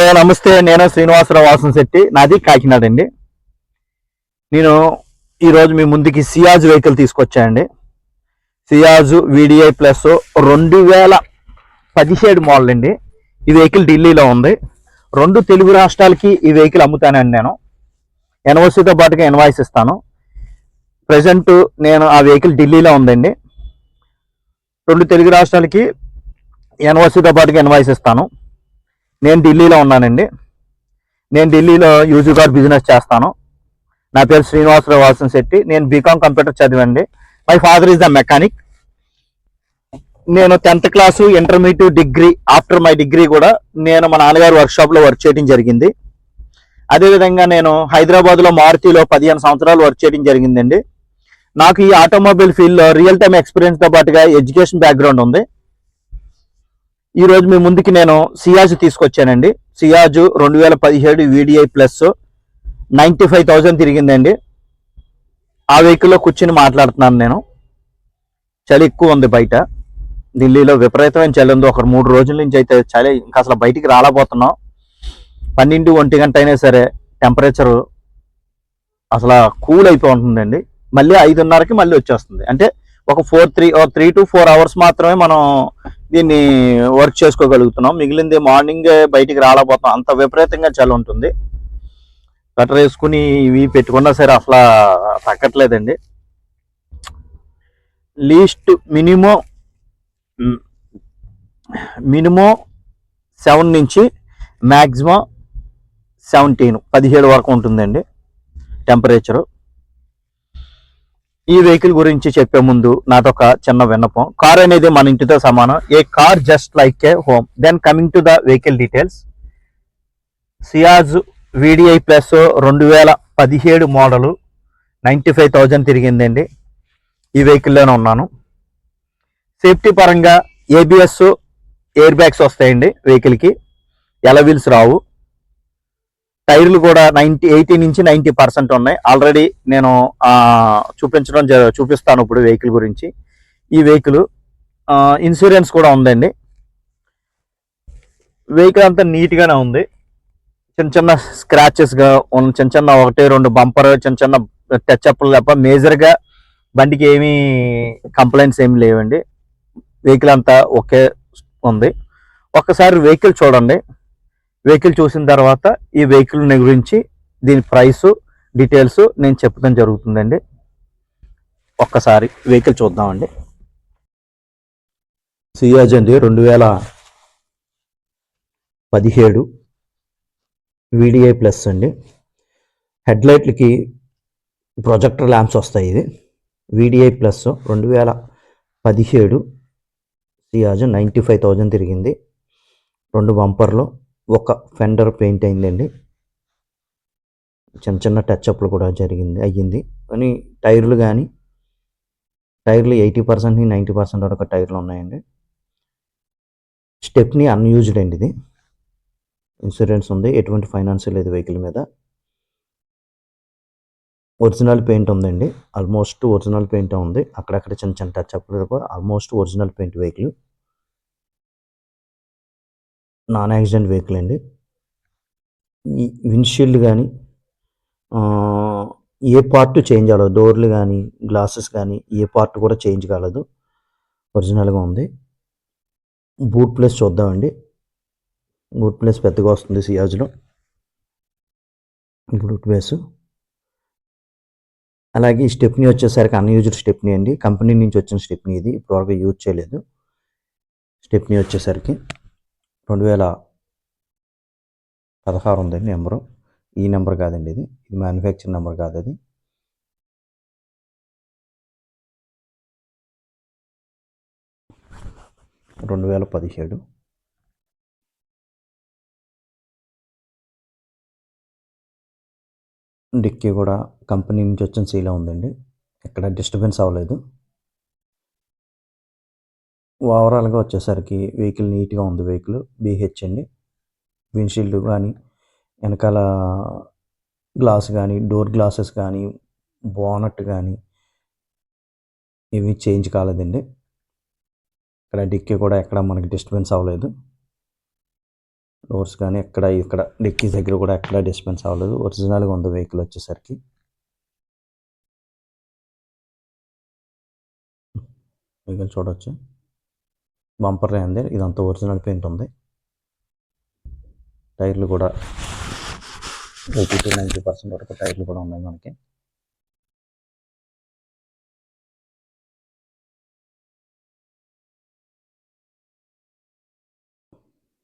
Hello నమస్తే. నేను శ్రీనివాసరావు వాసన్ శెట్టి. నాది కాకినాడ అండి. నేను ఈరోజు మీ ముందుకి సియాజ్ వెహికల్ తీసుకొచ్చానండి సియాజ్ విడిఐ ప్లస్ రెండు వేల పదిహేడు మోడల్ అండి. ఈ వెహికల్ ఢిల్లీలో ఉంది. రెండు తెలుగు రాష్ట్రాలకి ఈ వెహికల్ అమ్ముతానండి నేను. ఎన్ఓసితో పాటుగా ఇన్వాయిస్ ఇస్తాను. ప్రజెంట్ నేను ఆ వెహికల్ ఢిల్లీలో ఉందండి. రెండు తెలుగు రాష్ట్రాలకి ఎన్ఓసితో పాటుగా ఇన్వాయిస్ ఇస్తాను. నేను ఢిల్లీలో ఉన్నానండి. నేను ఢిల్లీలో యూజీ కార్ బిజినెస్ చేస్తాను. నా పేరు శ్రీనివాసరావు వాసన్ శెట్టి. నేను BCom computer చదివండి my father is the mechanic నేను tenth class intermediate degree after my degree కూడా నేను మా నాన్నగారు వర్క్షాప్లో వర్క్ చేయడం జరిగింది. అదేవిధంగా నేను హైదరాబాద్లో మారుతిలో పదిహేను సంవత్సరాలు వర్క్ చేయడం జరిగిందండి. నాకు ఈ ఆటోమొబైల్ ఫీల్డ్లో రియల్ టైమ్ ఎక్స్పీరియన్స్తో పాటుగా ఎడ్యుకేషన్ బ్యాక్గ్రౌండ్ ఉంది. ఈ రోజు మీ ముందుకి నేను సియాజ్ తీసుకొచ్చానండి. సియాజ్ రెండు వేల పదిహేడు VDI plus ninety five thousand తిరిగిందండి. ఆ వెహికల్లో కూర్చుని మాట్లాడుతున్నాను నేను. చలి ఎక్కువ ఉంది బయట. ఢిల్లీలో విపరీతమైన చలి ఉంది. ఒక మూడు రోజుల నుంచి అయితే చలి ఇంకా అసలు బయటికి రాలేకపోతున్నాం. పన్నెండు ఒంటి గంట అయినా సరే టెంపరేచరు అసలు కూల్ అయిపోతుందండి. ఉంటుందండి మళ్ళీ ఐదున్నరకి మళ్ళీ వచ్చేస్తుంది. అంటే ఒక four three three two four hours మాత్రమే మనం దీన్ని వర్క్ చేసుకోగలుగుతున్నాం. మిగిలింది మార్నింగ్ బయటికి రాలేకపోతాం అంత విపరీతంగా చలి ఉంటుంది. స్వెటర్ వేసుకుని ఇవి పెట్టుకున్నా సరే అసలు తగ్గట్లేదండి. లీస్ట్ మినిమం మినిమం సెవెన్ నుంచి మ్యాక్సిమం సెవెంటీన్ పదిహేడు వరకు ఉంటుందండి టెంపరేచరు ఈ వెహికల్ గురించి చెప్పే ముందు నాదొక చిన్న విన్నపం. కార్ అనేది మన ఇంటితో సమానం. A car just like a home. Then coming to the vehicle details Ciaz VDI plus రెండు వేల పదిహేడు మోడలు నైంటీ ఫైవ్ థౌజండ్ తిరిగిందండి. ఈ వెహికల్లోనే ఉన్నాను. సేఫ్టీ పరంగా ఏబిఎస్ ఎయిర్ బ్యాగ్స్ వస్తాయండి వెహికల్కి. ఎలవీల్స్ రావు. టైర్లు కూడా నైంటీ ఎయిటీ నుంచి నైంటీ పర్సెంట్ ఉన్నాయి. ఆల్రెడీ నేను చూపించడం జ- చూపిస్తాను ఇప్పుడు వెహికల్ గురించి. ఈ వెహికల్ ఇన్సూరెన్స్ కూడా ఉందండి. వెహికల్ అంతా నీట్గానే ఉంది. చిన్న చిన్న స్క్రాచెస్గా ఉన్న చిన్న చిన్న ఒకటి రెండు బంపర్ చిన్న చిన్న టచ్అప్లు తప్ప మేజర్గా బండికి ఏమీ కంప్లైంట్స్ ఏమి లేవండి. వెహికల్ అంతా ఒకే ఉంది. ఒక్కసారి వెహికల్ చూడండి. వెహికల్ చూసిన తర్వాత ఈ వెహికల్ గురించి దీని ప్రైస్ డీటెయిల్స్ నేను చెప్పడం జరుగుతుందండి. ఒక్కసారి వెహికల్ చూద్దామండి. సియాజ్ అండి రెండు వేల పదిహేడు వీడిఐ ప్లస్ అండి. హెడ్లైట్లకి ప్రొజెక్టర్ ల్యాంప్స్ వస్తాయి ఇది వీడిఐ ప్లస్ రెండు వేల పదిహేడు సియాజ్ నైంటీ ఫైవ్ థౌజండ్ తిరిగింది. రెండు బంపర్లు ఒక ఫెండర్ పెయింట్ అయిందండి. చిన్న చిన్న టచ్అప్లు కూడా జరిగింది అయ్యింది. కానీ టైర్లు కానీ టైర్లు ఎయిటీ పర్సెంట్ నైంటీ పర్సెంట్ వరకు టైర్లు ఉన్నాయండి. స్టెప్ని అన్యూజ్డ్ అండి ఇది. ఇన్సూరెన్స్ ఉంది ఎటువంటి ఫైనాన్స్ లేదు వెహికల్ మీద. ఒరిజినల్ పెయింట్ ఉందండి. ఆల్మోస్ట్ ఒరిజినల్ పెయింట్ ఉంది. అక్కడక్కడ చిన్న చిన్న touch up almost original paint vehicle non accident vehicle అండి. ఈ విండ్షీల్డ్ కానీ ఏ పార్ట్ చేంజ్ అవ్వదు డోర్లు కానీ గ్లాసెస్ కానీ ఏ పార్ట్ కూడా చేంజ్ కాలేదు. ఒరిజినల్గా ఉంది. బూట్ ప్లేస్ చూద్దామండి. బూట్ ప్లేస్ పెద్దగా వస్తుంది సియాజ్లో బూట్ ప్లేస్ అలాగే ఈ స్టెప్ని వచ్చేసరికి అన్యూజ్డ్ స్టెప్నీ అండి. కంపెనీ నుంచి వచ్చిన స్టెప్ని ఇది. ఇప్పటివరకు యూజ్ చేయలేదు. స్టెప్నీ వచ్చేసరికి. రెండు వేల పదహారు ఉందండి నెంబరు. ఈ నెంబర్ కాదండి ఇది. ఇది మ్యానుఫ్యాక్చర్ నెంబర్ కాదు అది. రెండు వేల పదిహేడు. డిక్కీ కూడా కంపెనీ నుంచి వచ్చిన సీలా ఉందండి. ఎక్కడ డిస్టర్బెన్స్ అవ్వలేదు. ఓవరాల్గా వచ్చేసరికి వెహికల్ నీట్గా ఉంది వెహికల్ బీహెచ్ అండి విండ్షీల్డ్ కానీ వెనకాల గ్లాస్ కానీ డోర్ గ్లాసెస్ కానీ బోనట్ కానీ ఇవి చేంజ్ కాలేదండి. ఇక్కడ డిక్కీ కూడా ఎక్కడ మనకి డిస్టర్బెన్స్ అవ్వలేదు. డోర్స్ కానీ ఎక్కడ ఇక్కడ డిక్కీ దగ్గర కూడా ఎక్కడ డిస్పెన్స్ అవ్వలేదు. ఒరిజినల్గా ఉంది వెహికల్ వచ్చేసరికి. వెహికల్ చూడవచ్చు బంపర్ ఉంది. ఇదంతా ఒరిజినల్ పెయింట్ ఉంది. టైర్లు కూడా ఎయిటీ టు నైంటీ పర్సెంట్ వరకు టైర్లు కూడా ఉన్నాయి మనకి.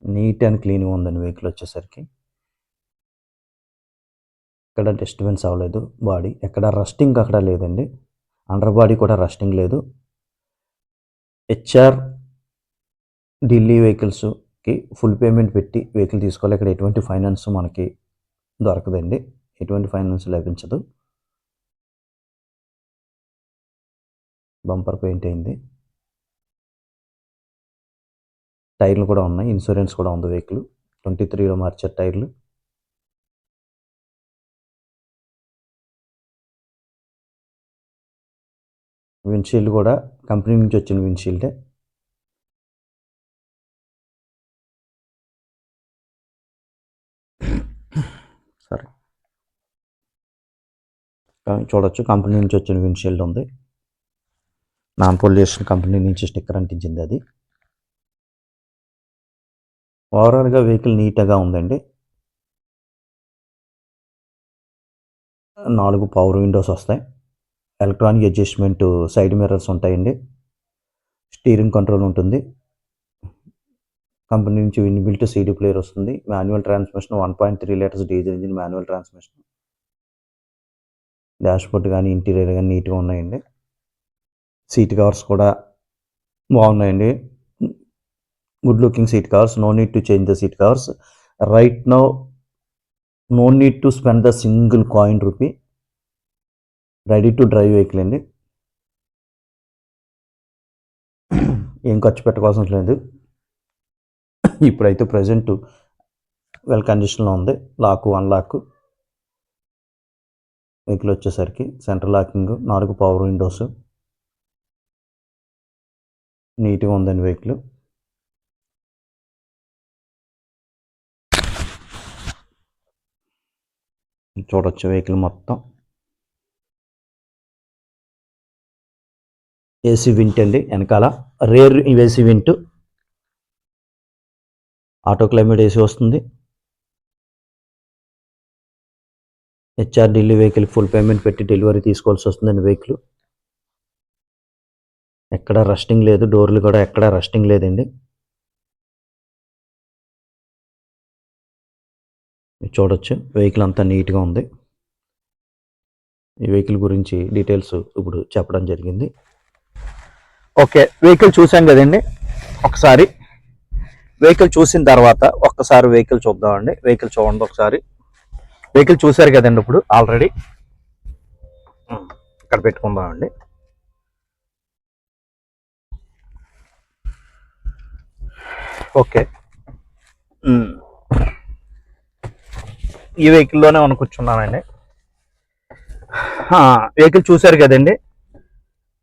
నీట్ అండ్ క్లీన్గా ఉందండి వెహికల్ వచ్చేసరికి. ఎక్కడ డిస్టర్బెన్స్ అవ్వలేదు. బాడీ ఎక్కడ రస్టింగ్ అక్కడ లేదండి. అండర్ బాడీ కూడా రస్టింగ్ లేదు. హెచ్ఆర్ ఢిల్లీ వెహికల్స్కి ఫుల్ పేమెంట్ పెట్టి వెహికల్ తీసుకోవాలి. ఇక్కడ ఎటువంటి ఫైనాన్స్ మనకి దొరకదండి. ఎటువంటి ఫైనాన్స్ లభించదు. బంపర్ పెయింట్ అయింది. టైర్లు కూడా ఉన్నాయి. ఇన్సూరెన్స్ కూడా ఉంది వెహికల్. ట్వంటీ త్రీలో మార్చారు టైర్లు. విండ్షీల్డ్ కూడా కంపెనీ నుంచి వచ్చిన విండ్షీల్డే సరే చూడొచ్చు. కంపెనీ నుంచి వచ్చిన విండ్షీల్డ్ ఉంది. నాన్ పొల్యూషన్ కంపెనీ నుంచి స్టిక్కర్ అంటించింది అది. ఓవరాల్గా వెహికల్ నీట్గా ఉందండి. నాలుగు పవర్ విండోస్ వస్తాయి. ఎలక్ట్రానిక్ అడ్జస్ట్మెంట్ సైడ్ మిర్రర్స్ ఉంటాయండి. స్టీరింగ్ కంట్రోల్ ఉంటుంది. కంపెనీ నుంచి ఇన్బిల్ట్ సీడీ ప్లేయర్ వస్తుంది. Manual transmission one point three litres diesel engine manual transmission dashboard కానీ ఇంటీరియర్ కానీ నీట్గా ఉన్నాయండి. సీట్ కవర్స్ కూడా బాగున్నాయండి. Good looking seat covers. No need to change the seat covers. Right no no need to spend the single coin rupee. Ready to drive vehicle అండి. ఏం ఖర్చు పెట్టుకోవాల్సిన లేదు. ఇప్పుడైతే ప్రజెంట్ వెల్ కండిషన్లో ఉంది. లాక్ వన్ లాక్ వెహికల్ వచ్చేసరికి centre locking నాలుగు పవర్ విండోస్ నీట్గా ఉందండి వెహికల్. చూడొచ్చు వెహికల్ మొత్తం. ఏసీ వింట్ అండి. వెనకాల rear AC vent. Auto climate AC వస్తుంది. HR Delhi vehicle full payment పెట్టి డెలివరీ తీసుకోవాల్సి వస్తుందండి వెహికల్ ఎక్కడ రస్టింగ్ లేదు డోర్లు కూడా ఎక్కడ రస్టింగ్ లేదండి. చూడొచ్చు వెహికల్ అంతా నీట్గా ఉంది. ఈ వెహికల్ గురించి డీటెయిల్స్ ఇప్పుడు చెప్పడం జరిగింది. ఓకే వెహికల్ చూసాం కదండి ఒకసారి. వెహికల్ చూసిన తర్వాత ఒక్కసారి వెహికల్ చూద్దామండి. వెహికల్ చూడండి ఒకసారి. వెహికల్ చూశారు కదండి ఇప్పుడు ఆల్రెడీ ఇక్కడ పెట్టుకుందామండి. ఓకే. ఈ వెహికల్లోనే మనం కూర్చున్నానండి. వెహికల్ చూశారు కదండి.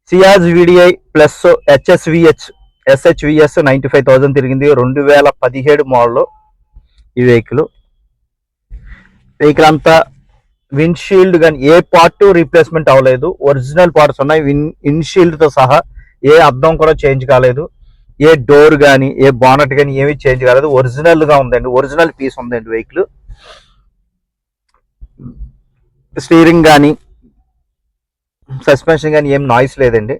Ciaz VDI plus HSVH SHVS ninety five thousand తిరిగింది. రెండు వేల పదిహేడు మోడల్ ఈ వెహికల్. వెహికల్ అంతా విండ్షీల్డ్ కానీ ఏ పార్ట్ రీప్లేస్మెంట్ అవ్వలేదు. ఒరిజినల్ పార్ట్స్ ఉన్నాయి. విన్ విండ్షీల్డ్తో సహా ఏ అద్దం కూడా చేంజ్ కాలేదు. ఏ డోర్ కానీ ఏ బానట్ కానీ ఏమీ చేంజ్ కాలేదు. ఒరిజినల్గా ఉందండి. ఒరిజినల్ పీస్ ఉందండి వెహికల్ స్టీరింగ్ కానీ సస్పెన్షన్ కానీ ఏం నాయిస్ లేదండి.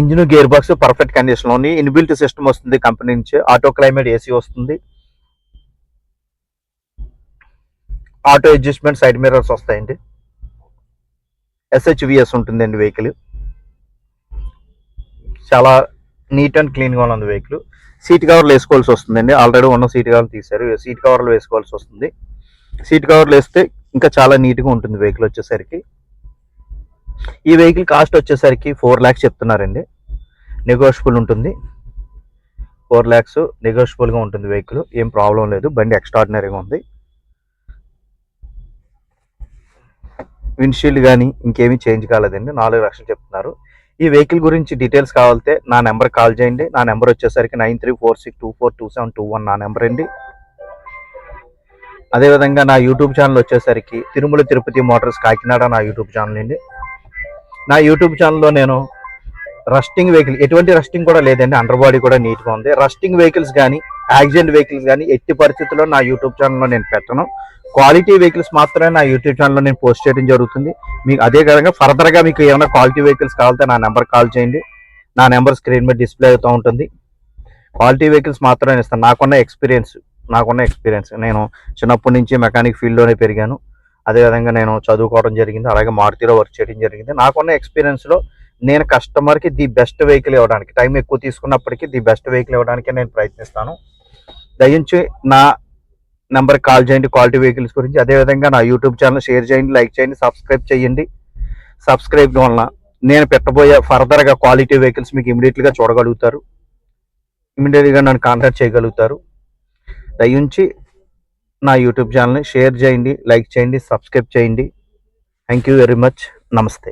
ఇంజిన్ గేర్ బాక్స్ పర్ఫెక్ట్ కండిషన్లో ఉంది. ఇన్బిల్ట్ సిస్టమ్ వస్తుంది. కంపెనీ నుంచి. ఆటో క్లైమేట్ ఏసీ వస్తుంది. ఆటో అడ్జస్ట్మెంట్ సైడ్ మిర్రర్స్ వస్తాయండి. ఎస్హెచ్విఎస్ ఉంటుందండి వెహికల్. చాలా నీట్ అండ్ క్లీన్గా ఉంది వెహికల్. సీట్ కవర్లు వేసుకోవాల్సి వస్తుందండి. ఆల్రెడీ ఉన్న సీట్ కవర్లు తీశారు. సీట్ కవర్లు వేసుకోవాల్సి వస్తుంది. సీట్ కవర్లు వేస్తే ఇంకా చాలా నీట్గా ఉంటుంది వెహికల్ వచ్చేసరికి. ఈ వెహికల్ కాస్ట్ వచ్చేసరికి ఫోర్ ల్యాక్స్ చెప్తున్నారండి. నెగోషియబుల్ ఉంటుంది. ఫోర్ ల్యాక్స్ నెగోషియబుల్గా ఉంటుంది వెహికల్. ఏం ప్రాబ్లం లేదు. బండి ఎక్స్ట్రాడినరీగా ఉంది. విండ్షీల్డ్ కానీ ఇంకేమీ చేంజ్ కాలేదండి. నాలుగు లక్షలు చెప్తున్నారు. ఈ వెహికల్ గురించి డీటెయిల్స్ కావాలితే నా నెంబర్ కాల్ చేయండి. నా నెంబర్ వచ్చేసరికి nine three four six two four two seven two one నా నెంబర్ అండి. అదేవిధంగా నా యూట్యూబ్ ఛానల్ వచ్చేసరికి తిరుమల తిరుపతి మోటార్స్ కాకినాడ నా యూట్యూబ్ ఛానల్ అండి. నా యూట్యూబ్ ఛానల్లో నేను రస్టింగ్ వెహికల్ ఎటువంటి రస్టింగ్ కూడా లేదండి. అండర్ బాడీ కూడా నీట్గా ఉంది. రస్టింగ్ వెహికల్స్ కానీ యాక్సిడెంట్ వెహికల్స్ కానీ ఎట్టి పరిస్థితుల్లో నా యూట్యూబ్ ఛానల్లో నేను పెట్టను. క్వాలిటీ వెహికల్స్ మాత్రమే నా యూట్యూబ్ ఛానల్లో నేను పోస్ట్ చేయడం జరుగుతుంది. మీకు అదే విధంగా ఫర్దర్గా మీకు ఏమైనా క్వాలిటీ వెహికల్స్ కావాలంటే నా నెంబర్ కాల్ చేయండి. నా నెంబర్ స్క్రీన్ మీద డిస్ప్లే అవుతూ ఉంటుంది. క్వాలిటీ వెహికల్స్ మాత్రమే ఇస్తాను. నాకున్న ఎక్స్పీరియన్స్ నాకున్న ఎక్స్పీరియన్స్. నేను చిన్నప్పటి నుంచి మెకానిక్ ఫీల్డ్లోనే పెరిగాను. అదేవిధంగా నేను చదువుకోవడం జరిగింది. అలాగే మారుతిలో వర్క్ చేయడం జరిగింది. నాకున్న ఎక్స్పీరియన్స్లో నేను కస్టమర్కి ది బెస్ట్ వెహికల్ ఇవ్వడానికి టైం ఎక్కువ తీసుకున్నప్పటికీ ది బెస్ట్ వెహికల్ ఇవ్వడానికి నేను ప్రయత్నిస్తాను. దయించి నా నెంబర్ కాల్ చేయండి క్వాలిటీ వెహికల్స్ గురించి. అదేవిధంగా నా యూట్యూబ్ ఛానల్ షేర్ చేయండి లైక్ చేయండి సబ్స్క్రైబ్ చేయండి. సబ్స్క్రైబ్ వలన నేను పెట్టబోయే ఫర్దర్గా క్వాలిటీ వెహికల్స్ మీకు ఇమీడియట్గా చూడగలుగుతారు. ఇమీడియట్గా నన్ను కాంటాక్ట్ చేయగలుగుతారు. దయించి నా యూట్యూబ్ ఛానల్ని షేర్ చేయండి లైక్ చేయండి సబ్స్క్రైబ్ చేయండి. థ్యాంక్ యూ వెరీ మచ్ నమస్తే.